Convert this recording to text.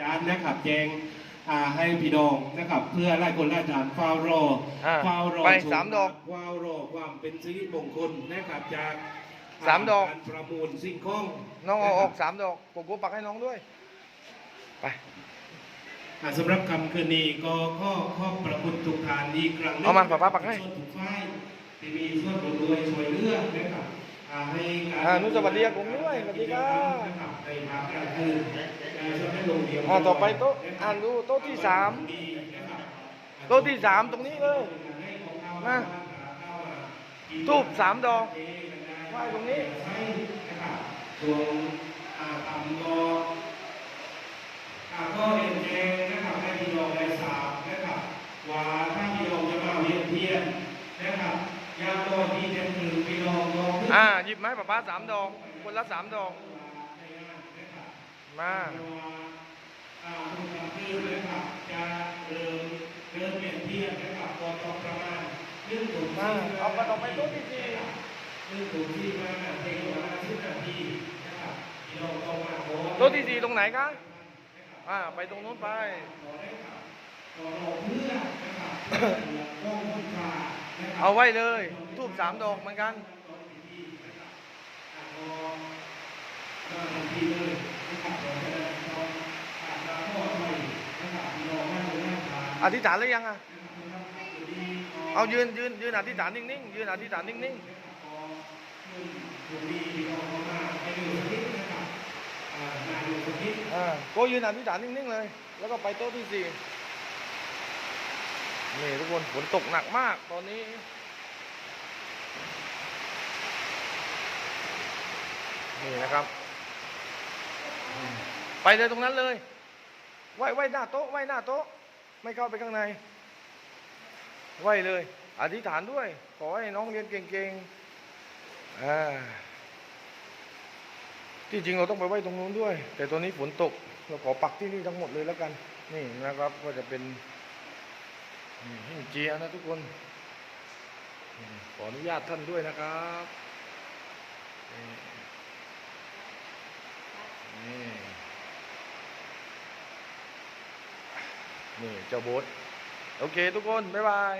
จานนะครับแจงอ่าให้พี่น้องนะครับ เพื่อไล่คนไล่จานฟาวโรอ่าฟาวโรไปสามดอกฟาวโรความเป็นสิริมงคลนะครับจากสามดอกการประมูลสิ่งของน้องเอาออกะครับสามดอกโกโก้ปักให้น้องด้วย ไป อ่าสำหรับคำคืนนี้ก็ข้อข้อประคุณทุกทานอีกครั้งหนึ่งเอามาป้าป้าปักให้ส่วนทุกฝ่ายที่มีส่วนร่วมด้วยช่วยเหลือนะครับอ่าให้การ อ่านุสวัสดีครับผม ด้วยสวัสดีครับนะครับในภาคกลางคืนอ่าช่วต่อไปโต๊ะอ่านดูโต๊ะที่สามโต๊ะที่สามตรงนี้เลยมาทูบสามดอกไหว้ตรงนี้ส่วนอาทำก็อ่าก็เรียนแจ้งนะครับให้พี่น้องได้ทราบนะครับว่าถ้าพี่น้องจะมาเวียนเทียนนะครับยางน้อยที่จะถึงพี่น้องก็ขึ้นอ่าหยิบไม้ป้าป้าสามดอก คนละสามดอก มาอ่าทุกคำคืนนะครับจะเริ่มเริ่มเวียนเทียนนะครับพอตกประมาณหนึ่งถึงมาสี่เอาไปต่อไปโต๊ะที่สี่หนึ่งถึงสี่มาเพียงประมาณสิบนาทีนะครับพี่น้องก็มาขอโต๊ะที่สี่ตรงไหนคะอ่าไปตรงนู้นไปเอาไว้เลย ทูบสามดอกเหมือนกัน อธิษฐานหรือยังอะ เอายืนยืนยืนอธิษฐานนิ่งๆยืนอธิษฐานนิ่งๆอ่าโก็ยืนอธิษฐานนิ่งๆเลย แล้วก็ไปโต๊ะที่สี่นี่ทุกคนฝนตกหนักมากตอนนี้ นี่นะครับ ไปเลยตรงนั้นเลยไหวไหวหน้าโต๊ะไหวหน้าโต๊ะ ไม่เข้าไปข้างในไหวเลย อธิษฐานด้วย ขอให้น้องเรียนเก่งๆที่จริงเราต้องไปไหวตรงนู้นด้วย แต่ตอนนี้ฝนตก เราขอปักที่นี่ทั้งหมดเลยแล้วกัน นี่นะครับก็จะเป็นหิ้งเจียนะทุกคน ขออนุญาตท่านด้วยนะครับนี่นี่ นี่เจ้าโบ๊ทโอเคทุกคน บ๊ายบาย